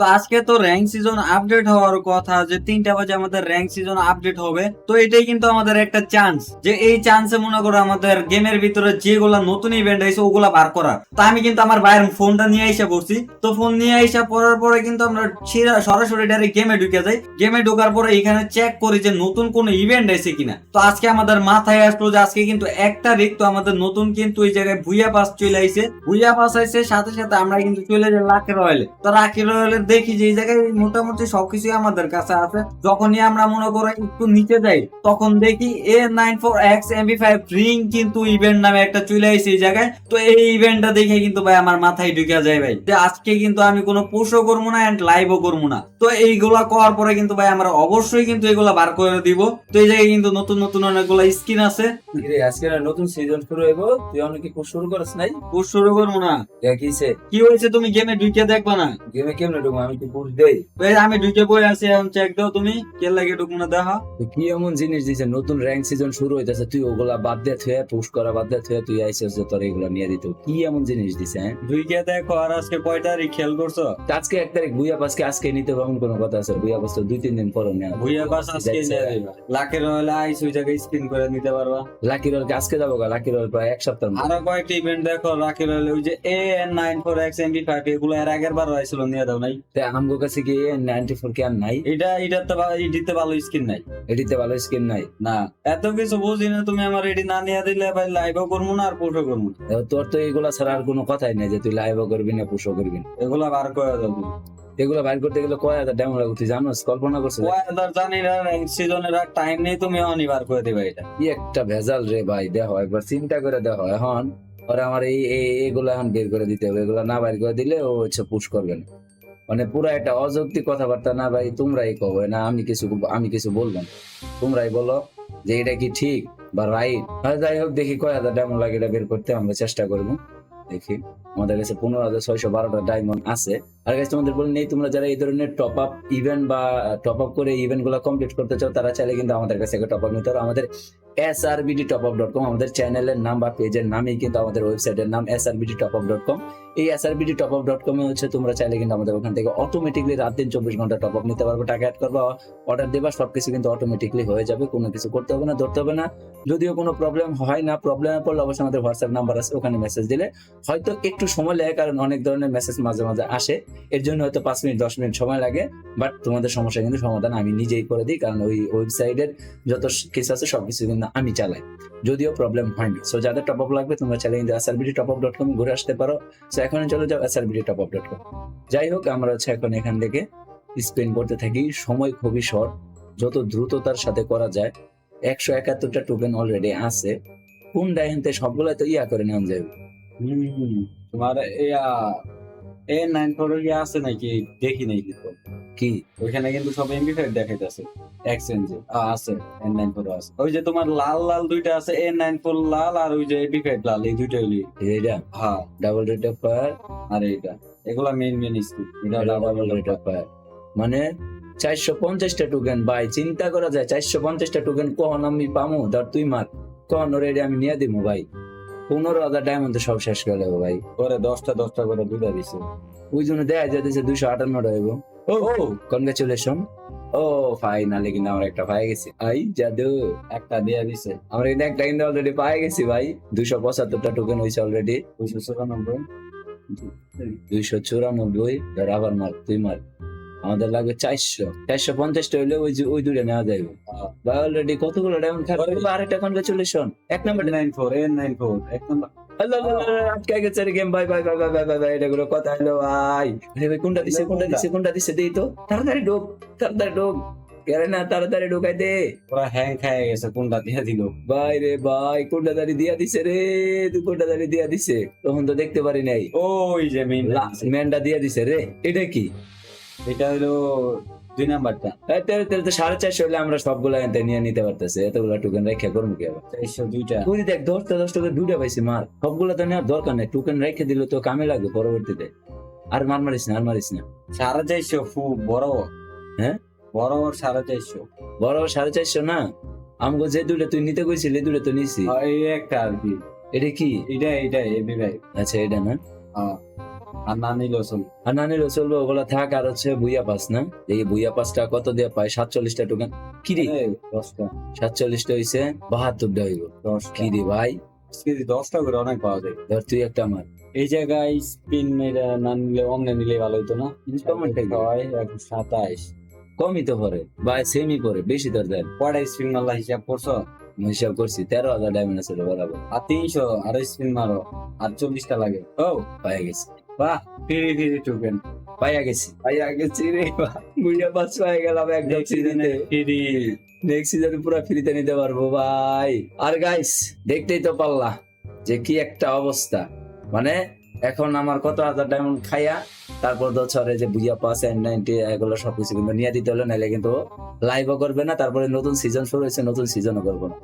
তো আজকে তো র্যাঙ্ক সিজন আপডেট হওয়ার কথা যে তিনটা বাজে আমাদের র্যাঙ্ক সিজন আপডেট হবে, তো এটাই কিন্তু আমাদের একটা চান্স যে এই চান্সে মনে করো আমাদের গেমের ভিতরে যেগুলা নতুন ইভেন্ট আছে ওগুলা বার করার। তা আমি কিন্তু আমার ভাইয়ের ফোনটা নিয়ে এসে পড়ছি। তো ফোন নিয়ে এসে পড়ার পরে কিন্তু আমরা সরাসরি ডাইরেক্ট গেমে ঢুকে যাই। গেমে ঢোকার পরে এখানে চেক করি যে নতুন কোন ইভেন্ট আছে কিনা। তো আজকে আমাদের মাথায় আসলো যে আজকে কিন্তু এক তারিখ, তো আমাদের নতুন কিন্তু এই জায়গায় ভুইয়া পাস চলে আইছে। ভুইয়া পাস আইছে, সাথে সাথে আমরা কিন্তু চলে যাই লাকি রয়েলে। তো লাকি রয়েলে দেখি যে এই জায়গায় মোটামুটি সবকিছুই আমাদের কাছে আছে। যখনই আমরা মনে করো একটু নিচে যাই তখন দেখি A nine four X MB five ring কিন্তু ইভেন্ট নামে একটা চলে আইছে এই জায়গায়। তো এই ইভেন্টটা দেখে কিন্তু ভাই আমার মাথায় ঢুকে যায় ভাই। যে আজকে কিন্তু আমি কোনো পোস্টও করব না এন্ড লাইভও করব না। তো এইগুলা করার পরে কিন্তু ভাই আমরা অবশ্যই কিন্তু এগুলা বার করে দিব। তো এই জায়গায় কিন্তু নতুন নতুন অনেকগুলো স্কিন আছে। আজকে নতুন সিজন শুরু হইব? তুই অনেক কি শুরু করিস নাই? শুরু করব না। দেখিছে কি হয়েছে তুমি গেমে ঢুকে দেখবা না? গেমে কেমনে ঢুকবো? আমি কি পুষ দেই। ভাই আমি ঢুকে বই আছি এখন চেক দাও তুমি কে লাগে ঢুকবো না দেখা। কি এমন জিনিস দিছে নতুন র্যাঙ্ক সিজন শুরু হইতাছে তুই ওগুলা বাদ দিয়ে থুয়ে পুশ করা বাদ দিয়ে থুয়ে তুই আইসিস যে তোর এগুলা নিয়ে দিত। কি এমন জিনিস দিছে হ্যাঁ? ঢুকে দেখো আর আজকে কয় তারিখ খেয়াল করছ? আজকে এক তারিখ বুইয়া পাসকে আজকে নিতে পারব কোনো কথা আছে? বুইয়া পাস তো দুই তিন দিন পরে নেওয়া ভুইয়া বাস আজকে। নিয়ে। লাখের হলে আইস ওই জায়গায় স্পিন করে নিতে পারবা। লাকি রোলকে আজকে যাব গা লাকি রোল প্রায় এক সপ্তাহ আরও কয়েকটা ইভেন্ট দেখো লাখের হলে ওই যে A N nine four X MB five এগুলো এর আগের বার হয়েছিল নিয়ে দাও নাই। আমগো কাছে কে আর নাই। এটা ভালো স্কিন নাই। ভালো স্কিন নাই না। এত কিছু বুঝি না তুমি আমার না নিয়ে দিলে ভাই লাইভও করব না আর করব তোর তো এগুলা ছাড়া আর কোনো কথাই নাই যে তুই লাইভও করবি না পুষও করবি না। এগুলা বার করে দাও তুমি এগুলো বাইর করতে গেলে কয় হাজার ডেমো লাগবে তুই জানোস? কল্পনা করছিস জানি না সিজনের আর টাইম নেই তুমি অনই বার করে দিবা এটা। কি একটা ভেজাল রে ভাই দেখো একবার চিন্তা করে দেখো এখন ওরা আমার এই এই- এগুলো এখন বের করে দিতে হবে এগুলো না বাইর করে দিলে ও হচ্ছে পুশ করবে না। মানে পুরো একটা অযৌক্তিক কথাবার্তা, না ভাই, তোমরাই কও, না, আমি কিছু আমি কিছু বলব না। তোমরাই বলো যে এটা কি ঠিক বা রাইট যাই হোক, দেখি কয় হাজার ডায়মন্ড লাগে এটা বের করতে, আমরা চেষ্টা করব। দেখি, আমাদের কাছে পনেরো হাজার ছয়শো বারোটা ডায়মন্ড আছে। আর কাছে তোমাদের বলে নেই, তোমরা যারা এই ধরনের টপ আপ ইভেন্ট বা টপ আপ করে ইভেন্টগুলো কমপ্লিট করতে চাও, তারা চাইলে কিন্তু আমাদের কাছে টপ আপ নিতে পারো। আমাদের S R BD top up dot com আমাদের চ্যানেলের নাম বা পেজের নামই কিন্তু আমাদের ওয়েবসাইটের নাম S R BD top up dot com এই S R BD top up dot কমে হচ্ছে, তোমরা চাইলে কিন্তু আমাদের ওখান থেকে অটোমেটিকলি রাত দিন চব্বিশ ঘণ্টা টপ আপ নিতে পারবে, টাকা অ্যাড করবা অর্ডার দেবা, সবকিছু কিন্তু অটোমেটিকলি হয়ে যাবে, কোনো কিছু করতে হবে না, ধরতে হবে না। যদিও কোনো প্রবলেম হয় না প্রবলেমে পড়লে অবশ্যই আমাদের হোয়াটসঅ্যাপ নাম্বার আছে, ওখানে মেসেজ দিলে হয়তো একটু সময় লাগে, কারণ অনেক ধরনের মেসেজ মাঝে মাঝে আসে, এর জন্য হয়তো পাঁচ মিনিট, দশ মিনিট সময় লাগে বাট তোমাদের সমস্যা কিন্তু সমাধান আমি নিজেই করে দিই, কারণ ওই ওয়েবসাইটের যত কিছু আছে, সবকিছু কিন্তু আমি চালাই, যদিও প্রবলেম হয় না সো যাদের টপ আপ লাগবে, তোমরা চাইলে কিন্তু SRBD top up dot com ঘুরে আসতে পারো। সো এখন চলে যাও এসআরবিডি টপ আপলোড করো যাই হোক, আমরা হচ্ছে এখন এখান থেকে স্পেন করতে থাকি। সময় খুবই শর্ট যত দ্রুততার সাথে করা যায়। একশো একাত্তরটা টোকেন অলরেডি আছে। কোন ডাইহেন্তে সবগুলো তো ইয়া করে নেওয়া যাবে তোমার এ নাইন ফোর আছে নাকি? দেখি নাই কিন্তু। কি? ওইখানে কিন্তু সব এমবি ফাইভ দেখাইতেছে। এক্সচেঞ্জে আছে এন নাইন ফোর আছে। ওই যে তোমার লাল লাল দুইটা আছে এ নাইন ফোর লাল আর ওই যে এমবি ফাইভ লাল এই দুইটা হলি এটা হ্যাঁ ডাবল রেট অফ ফায়ার আর এইটা। এগুলা মেইন মেইন স্কিল এটা ডাবল রেট অফ ফায়ার মানে চারশো পঞ্চাশটা টোকেন ভাই চিন্তা করা যায় চারশো পঞ্চাশটা টোকেন কখন আমি পামু? ধর তুই মার কখন ওরে আমি নিয়ে দিব ভাই? পনেরো হাজার ডায়মন্ড সব শেষ করে দেবো ভাই। করে দশটা দশটা করে দুটা দিছে। ওই জন্য দেখা যাইতেছে দুইশো আটান্নটা হইব। ও কনগ্রাচুলেশন ও ফাইনালি কিন্তু আমরা একটা পাই গেছি। আই জাদু একটা দিয়ে দিছে। আমরা কিন্তু একটা কিন্তু অলরেডি পাই গেছি ভাই। দুইশো পঁচাত্তরটা টোকেন হয়েছে অলরেডি দুইশো চুরানব্বই। দুইশো চুরানব্বই ধর আবার মার তুই মার। আমাদের লাগবে চারশো। চারশো পঞ্চাশটা হইলে ওই যে ওই দুইটা নেওয়া যাইবে। ভাই অলরেডি কতগুলো ডায়মন্ড খাবে আরেকটা কনগ্রাচুলেশন এক number nine four A nine four এক নম্বর আটকে গেছে রে গেম ভাই ভাই ভাই ভাই ভাই ভাই ভাই এটা গুলো কথা হলো ভাই আরে ভাই কোনটা দিছে কোনটা দিছে কোনটা দিছে দেই তো। তাড়াতাড়ি ঢোক তাড়াতাড়ি ঢোক। কেন না তাড়াতাড়ি ঢোকাই দে। ওরা হ্যাং খায় গেছে কোনটা দিয়ে দিল? ভাই রে ভাই কোনটা দাঁড়ি দিয়া দিছে রে? তুই কোনটা দাঁড়ি দিয়া দিছে? তখন তো দেখতে পারি নাই। ওই যে মেইন ম্যানটা দিয়া দিছে রে। এটা কি? এটা হলো দুই নাম্বারটা। তেরে সাড়ে চারশো হলে আমরা সবগুলা নিয়ে নিতে পারতেছে। এতগুলা টোকেন রেখে করব কি আবার? চারশো দুইটা। দেখ দশটা দশ টাকা দুইটা পাইছি মার। সবগুলা তো নেওয়ার দরকার নেই। টোকেন রেখে দিলে তো কামে লাগবে পরবর্তীতে। আর মার মারিস না আর মারিস না। সাড়ে চারশো ফু বড়। হ্যাঁ? বড় সাড়ে চারশো। বড় সাড়ে চারশো না? আমগো যে দুইটা তুই নিতে কইছিলি দুইটা তো নিছি। এই একটা আর কি। এটা কি? এটা এটা এবি ভাই। আচ্ছা এটা না? হ্যাঁ। আর না নিলেও চলবে আর না নিলেও চলবে ওগুলা থাক আর হচ্ছে বুইয়া পাস না? এই বুইয়া পাসটা কত দিয়ে পায়? সাতচল্লিশটা টোকেন। কিরি দশটা। সাতচল্লিশটা হইছে বাহাত্তরটা হইব। দশটা। কিরি ভাই? কেজি দশটা করে অনেক পাওয়া যায়। ধর তুই একটা আমার এই জায়গায় স্পিন মেরে না নিলে অমনে নিলে ভালো হতো না। হয় সাতাইশ। কমই তো পরে ভাই সেমই পরে বেশি তোর দেন কয়টা স্পিন মারলা হিসাব করছ? হিসাব করছি তেরো হাজার ডায়মন্ড আছে বরাবর। আর তিনশো আর স্পিন মারো। আর চল্লিশটা লাগে। ও পাইয়া গেছি। বাহ ফিরি ফিরি টোকেন পাইয়া গেছি। পাইয়া গেছি রে পাই গেলাম একদম সিজনে ফিরি। নেক্সট সিজনে পুরো ফ্রিতে নিতে পারব ভাই। আর গাইস দেখতেই তো পারলা যে কি একটা অবস্থা। মানে এখন আমার কত হাজার ডায়মন্ড খাইয়া তারপর তো ছড়ে যে বুঝিয়া পাস এন নাইনটি এগুলো সবকিছু কিন্তু নিয়ে দিতে হলো নাহলে কিন্তু লাইভও করবে না তারপরে নতুন সিজন শুরু হয়েছে নতুন সিজনও করব না।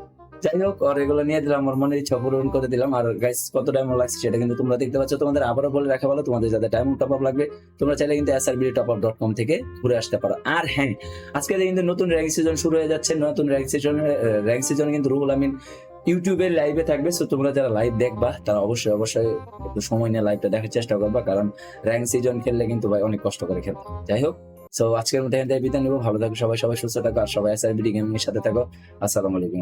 যাই হোক আর এগুলো নিয়ে দিলাম, আমার মনে ইচ্ছা পূরণ করে দিলাম। আর গাইস কত ডায়মন্ড লাগছে সেটা কিন্তু তোমরা দেখতে পাচ্ছ। তোমাদের আবারও বলে রাখা ভালো, তোমাদের যাদের ডায়মন্ড টপ আপ লাগবে। তোমরা চাইলে কিন্তু SRB top up dot com থেকে ঘুরে আসতে পারো। আর হ্যাঁ আজকে কিন্তু নতুন র্যাঙ্ক সিজন শুরু হয়ে যাচ্ছে, নতুন র্যাঙ্ক সিজন র্যাঙ্ক সিজন কিন্তু রুহুল আমিন ইউটিউবে লাইভে থাকবে। সো তোমরা যারা লাইভ দেখবা, তারা অবশ্যই অবশ্যই একটু সময় নিয়ে লাইভটা দেখার চেষ্টা করবা। কারণ র্যাঙ্ক সিজন খেললে কিন্তু ভাই অনেক কষ্ট করে খেলতে যাই হোক সো আজকের মধ্যে বিদায় নেব। ভালো থাকো সবাই সবাই সুস্থ থাকো। আর সবাই এসআরবিডি গেমিং এর সাথে থাকো। আসসালামু আলাইকুম